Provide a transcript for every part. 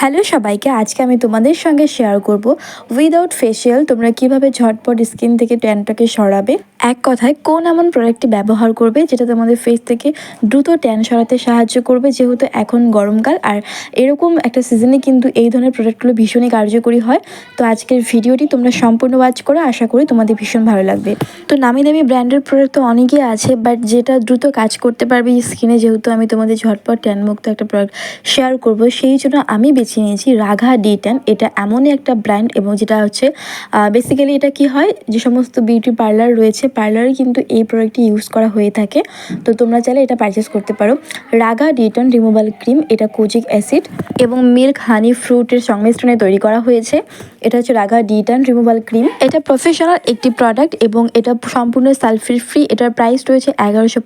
Hello সবাইকে, আজকে আমি তোমাদের সঙ্গে শেয়ার করব। উইদাউট ফেশিয়াল তোমরা কীভাবে ঝটপট স্কিন থেকে ট্যানটাকে সরাবে? এক কথায় কোন এমন প্রোডাক্টটি ব্যবহার করবে যেটা তোমাদের ফেস থেকে দ্রুত ট্যান সরাতে সাহায্য করবে? যেহেতু এখন গরমকাল আর এরকম একটা সিজনে কিন্তু এই ধরনের প্রোডাক্টগুলো ভীষণই কার্যকরী হয়। তো আজকের ভিডিওটি তোমরা সম্পূর্ণ ওয়াচ করে। আশা করি তোমাদের ভীষণ ভালো লাগবে। তো নামি দামি ব্র্যান্ডের প্রোডাক্ট তো অনেকেই আছে বাট যেটা দ্রুত কাজ করতে পারবে স্কিনে যেহেতু আমি তোমাদের ঝটপট ট্যান মুক্ত একটা প্রোডাক্ট শেয়ার করব, সেই জন্য আমি বেছে নিয়েছি রাঘা ডি ট্যান এটা এমনই একটা ব্র্যান্ড এবং যেটা হচ্ছে বেসিক্যালি এটা কি হয়? যে সমস্ত বিউটি পার্লার রয়েছে পার্লারে কিন্তু এই প্রোডাক্টটি ইউজ করা হয়ে থাকে। তো তোমরা চাইলে এটা পারচেস করতে পারো। রাঘা ডিটন রিমুভাল ক্রিম এটা কোজিক অ্যাসিড এবং মিল্ক হানি ফ্রুটের সংমিশ্রণে তৈরি করা হয়েছে। এটা হচ্ছে রাঘা ডিটান রিমুভাল ক্রিম এটা প্রফেশনাল একটি প্রোডাক্ট এবং এটা সম্পূর্ণ সালফেট ফ্রি এটার প্রাইস রয়েছে এগারোশো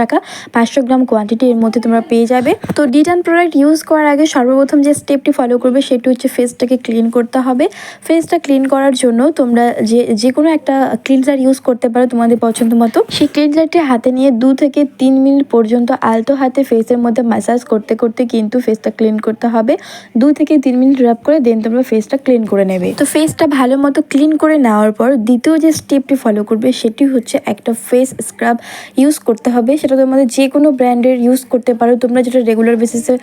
টাকা। পাঁচশো গ্রাম কোয়ান্টিটি এর মধ্যে তোমরা পেয়ে যাবে। তো ডিটান প্রোডাক্ট ইউজ করার আগে সর্বপ্রথম যে স্টেপটি ফলো করবে, সেটি হচ্ছে ফেসটাকে ক্লিন করতে হবে। ফেসটা ক্লিন করার জন্য তোমরা যে যে কোনো একটা ক্লিনজার ইউজ করতে পারো। তোমাদের পছন্দ মতো। সেই ক্লিনজারটি হাতে নিয়ে দু থেকে তিন মিনিট পর্যন্ত আলতো হাতে ফেসের মধ্যে ম্যাসাজ করতে করতে কিন্তু ফেসটা ক্লিন করতে হবে। দু থেকে তিন মিনিট র্যাপ করে দেন তোমরা ফেসটা ক্লিন করে নেবে। তো ফেসটা ভালো মতো ক্লিন করে নেওয়ার পর দ্বিতীয় যে স্টেপটি ফলো করবে সেটি হচ্ছে একটা ফেস স্ক্রাব ইউজ করতে হবে। সেটা তোমাদের যে কোনো ব্র্যান্ডের ইউজ করতে পারো। তোমরা যেটা রেগুলার বেসিসে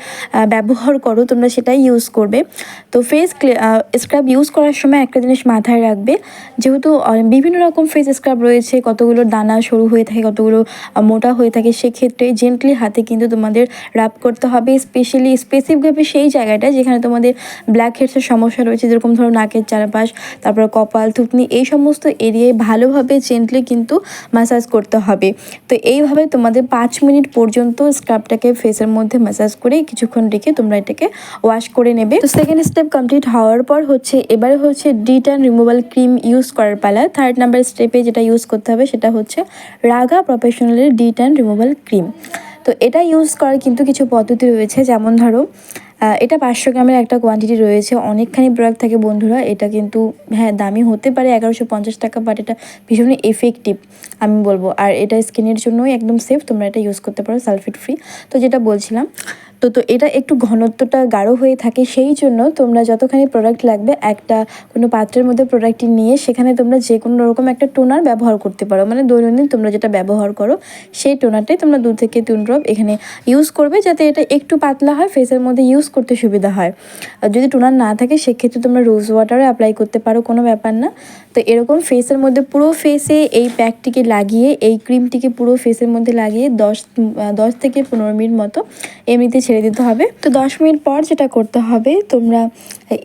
ব্যবহার করো, তোমরা সেটাই ইউজ করবে। তো ফেস স্ক্রাব ইউজ করার সময় একটা জিনিস মাথায় রাখবে। যেহেতু বিভিন্ন রকম ফেস স্ক্রাব রয়েছে কতগুলো দানা সরু হয়ে থাকে, কতগুলো মোটা হয়ে থাকে, সেক্ষেত্রে জেন্টলি হাতে কিন্তু তোমাদের রাব করতে হবে। স্পেশালি স্পেসিফিকভাবে সেই জায়গাটা যেখানে তোমাদের ব্ল্যাক হেডসের সমস্যা রয়েছে, যেরকম ধরো নাকের চারপাশ, তারপর কপাল, থুতনি, এই সমস্ত এরিয়ায় ভালোভাবে জেন্টলি কিন্তু ম্যাসাজ করতে হবে। তো এইভাবে তোমাদের পাঁচ মিনিট পর্যন্ত স্ক্রাবটাকে ফেসের মধ্যে ম্যাসাজ করে কিছুক্ষণ রেখে তোমরা এটাকে ওয়াশ করে নেবে। তো সেকেন্ড স্টেপ কমপ্লিট হওয়ার পর হচ্ছে, এবারে হচ্ছে de tan removal cream use করার পালা। থার্ড নাম্বার স্টেপে যেটা ইউজ করতে হবে, সেটা হচ্ছে রাগা প্রফেশনালের ডি ট্যান রিমুভাল ক্রিম। তো এটা ইউজ করার কিন্তু কিছু পদ্ধতি রয়েছে, যেমন ধরো এটা পাঁচশো গ্রামের একটা কোয়ান্টিটি রয়েছে, অনেকখানি প্রোডাক্ট থাকে বন্ধুরা, এটা কিন্তু হ্যাঁ দামি হতে পারে এগারোশো পঞ্চাশ টাকা বাট এটা ভীষণই এফেক্টিভ আমি বলব। আর এটা স্কিনের জন্যই একদম সেফ তোমরা এটা ইউজ করতে পারো সালফেট ফ্রি তো যেটা বলছিলাম তো তো এটা একটু ঘনত্বটা গাঢ় হয়ে থাকে, সেই জন্য তোমরা যতখানি প্রোডাক্ট লাগবে, একটা, কোনো পাত্রের মধ্যে প্রোডাক্টটি নিয়ে সেখানে তোমরা যে কোনো রকম একটা টোনার ব্যবহার করতে পারো। মানে দৈনন্দিন তোমরা যেটা ব্যবহার করো, সেই টোনারটাই তোমরা দু থেকে তিন ড্রপ এখানে ইউজ করবে, যাতে এটা একটু পাতলা হয় ফেসের মধ্যে ইউজ করতে সুবিধা হয়। আর যদি টোনার না থাকে, সেক্ষেত্রে তোমরা রোজ ওয়াটারও অ্যাপ্লাই করতে পারো, কোনো ব্যাপার না। তো এরকম ফেসের মধ্যে পুরো ফেসে এই প্যাকটিকে লাগিয়ে, এই ক্রিমটিকে পুরো ফেসের মধ্যে লাগিয়ে দশ দশ থেকে পনেরো মিনিট মতো এমনিতে ছেড়ে দিতে হবে। তো দশ মিনিট পর যেটা করতে হবে, তোমরা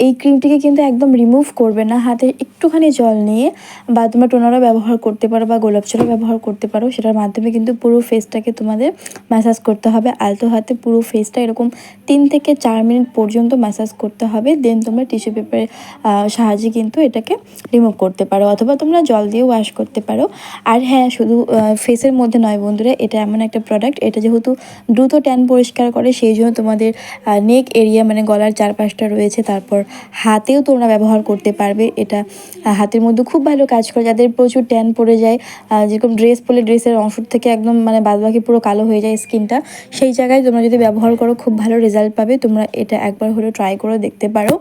এই ক্রিমটিকে কিন্তু একদম রিমুভ করবে না। হাতে একটুখানি জল নিয়ে বা তোমরা টোনারও ব্যবহার করতে পারো বা গোলাপ জলও ব্যবহার করতে পারো। সেটার মাধ্যমে কিন্তু পুরো ফেসটাকে তোমাদের ম্যাসাজ করতে হবে। আলতো হাতে পুরো ফেসটা এরকম তিন থেকে চার মিনিট পর্যন্ত ম্যাসাজ করতে হবে। দেন তোমরা টিস্যু পেপারের সাহায্যে কিন্তু এটাকে রিমুভ করতে পারো অথবা তোমরা জল দিয়ে ওয়াশ করতে পারো। আর হ্যাঁ শুধু ফেসের মধ্যে নয় বন্ধুরা, এটা এমন একটা প্রোডাক্ট এটা যেহেতু দ্রুত ট্যান পরিষ্কার করে, সেই জন্য তোমাদের নেক এরিয়া মানে গলার চারপাশটা রয়েছে, তারপর হাতেও তোমরা ব্যবহার করতে পারবে। এটা হাতের মধ্যে খুব ভালো কাজ করে। যাদের প্রচুর ট্যান পড়ে যায় যেরকম ড্রেস পরলে ড্রেসের অংশ থেকে একদম মানে বাদবাকি পুরো কালো হয়ে যায় স্কিনটা, সেই জায়গায় তোমরা যদি ব্যবহার করো, খুব ভালো রেজাল্ট পাবে। তোমরা এটা একবার হলেও ট্রাই করে দেখতে পারো।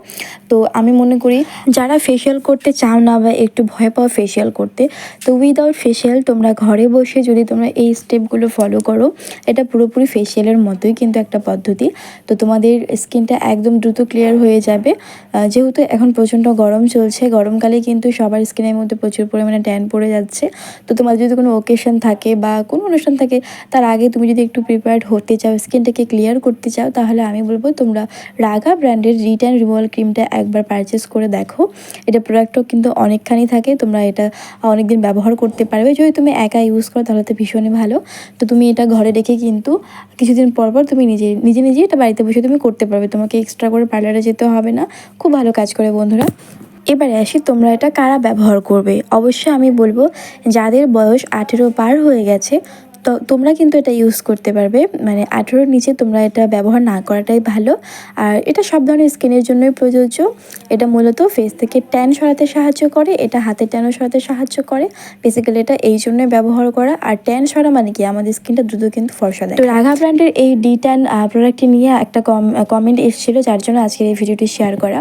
তো আমি মনে করি, যারা ফেশিয়াল করতে চাও না বা একটু ভয় পাও ফেশিয়াল করতে, তো উইদাউট ফেশিয়াল তোমরা ঘরে বসে যদি তোমরা এই স্টেপগুলো ফলো করো, এটা পুরোপুরি ফেশিয়ালের মতোই কিন্তু একটা পদ্ধতি। তো তোমাদের স্কিনটা একদম দ্রুত ক্লিয়ার হয়ে যাবে। যেহেতু এখন প্রচণ্ড গরম চলছে গরমকালে কিন্তু সবার স্কিনের মধ্যে প্রচুর পরিমাণে ট্যান পড়ে যাচ্ছে। তো তোমার যদি কোনো ওকেশন থাকে বা কোনো অনুষ্ঠান থাকে, তার আগে তুমি যদি একটু প্রিপেয়ার্ড হতে চাও, স্কিনটাকে ক্লিয়ার করতে চাও, তাহলে আমি বলব তোমরা রাগা ব্র্যান্ডের রিটার্ন রিমুভাল ক্রিমটা একবার পারচেস করে দেখো। এটা প্রোডাক্টও কিন্তু অনেকখানি থাকে, তোমরা এটা অনেকদিন ব্যবহার করতে পারবে। যদি তুমি একা ইউজ করো, তাহলে তো ভীষণই ভালো। তো তুমি এটা ঘরে রেখে কিন্তু কিছুদিন পর পর তুমি নিজে নিজে নিজে এটা বাড়িতে বসে তুমি করতে পারবে। তোমাকে এক্সট্রা করে পার্লারে যেতে হবে না। খুব ভালো কাজ করে বন্ধুরা। এবারে আসি তোমরা এটা কারা ব্যবহার করবে? অবশ্যই আমি বলব, যাদের বয়স আঠেরো পার হয়ে গেছে তো তোমরা কিন্তু এটা ইউজ করতে পারবে। মানে আঠেরোর নিচে তোমরা এটা ব্যবহার না করাটাই ভালো। আর এটা সব ধরনের স্কিনের জন্যই প্রযোজ্য। এটা মূলত ফেস থেকে ট্যান সরাতে সাহায্য করে, এটা হাতের ট্যানও সরাতে সাহায্য করে। বেসিক্যালি এটা এই জন্যই ব্যবহার করা। আর ট্যান সরা মানে কি? আমাদের স্কিনটা দ্রুত কিন্তু ফর্সা দেয়। তো রাঘা ব্র্যান্ডের এই ডি ট্যান প্রোডাক্টটি নিয়ে একটা কমেন্ট এসেছিল, যার জন্য আজকের এই ভিডিওটি শেয়ার করা।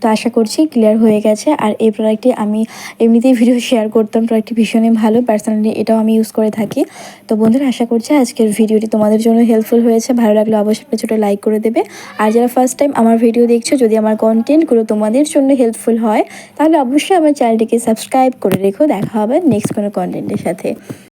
তো আশা করছি ক্লিয়ার হয়ে গেছে। আর এই প্রোডাক্টটি আমি এমনিতেই ভিডিও শেয়ার করতাম। প্রোডাক্টটি ভীষণই ভালো। পার্সোনালি এটাও আমি ইউজ করে থাকি। তো বন্ধুরা, আশা করছি আজকের ভিডিওটি তোমাদের জন্য হেল্পফুল হয়েছে। ভালো লাগলে অবশ্যই একটা ছোটো লাইক করে দেবে। আর যারা ফার্স্ট টাইম আমার ভিডিও দেখছ, যদি আমার কন্টেন্টগুলো তোমাদের জন্য হেল্পফুল হয়, তাহলে অবশ্যই আমার চ্যানেলটিকে সাবস্ক্রাইব করে রেখো। দেখা হবে নেক্সট কোনো কন্টেন্টের সাথে।